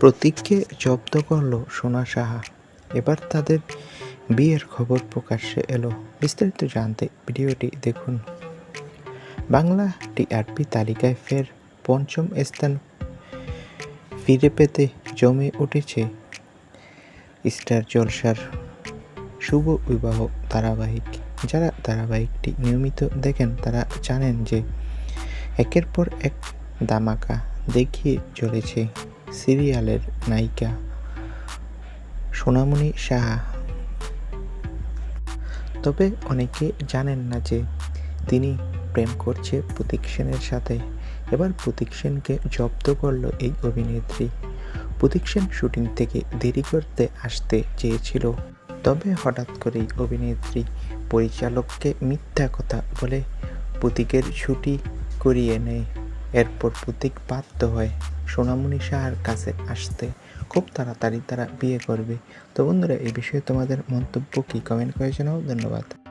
প্রতীককে জব্দ করল সোনা সাহা। এবার তাদের বিয়ের খবর প্রকাশ্যে এলো। বিস্তারিত জানতে ভিডিওটি দেখুন। বাংলা টিআরপি তালিকায় ফের পঞ্চম স্থান ফিরে পেতে জমে উঠেছে স্টার জলসার শুভ বিবাহ ধারাবাহিক। যারা ধারাবাহিকটি নিয়মিত দেখেন, তারা জানেন যে একের পর এক দামাকা দেখিয়ে চলেছে। সিরিয়ালের নায়িকা সোনামণি সাহা। তবে অনেকে জানেন না যে তিনি প্রেম করছে প্রতীক সেনের সাথে। এবার প্রতীক সেনকে জব্দ করল এই অভিনেত্রী। প্রতীক সেন শুটিং থেকে দেরি করতে আসতে চেয়েছিল। তবে হঠাৎ করেই অভিনেত্রী পরিচালককে মিথ্যা কথা বলে প্রতীকের ছুটি করিয়ে নেয়। এরপর প্রতীক বাধ্য হয় সোনামণি সাহার কাছে আসতে খুব তাড়াতাড়ি তারা বিয়ে করবে। তো বন্ধুরা, এই বিষয়ে তোমাদের মন্তব্য কি? কমেন্ট করে জানাও। ধন্যবাদ।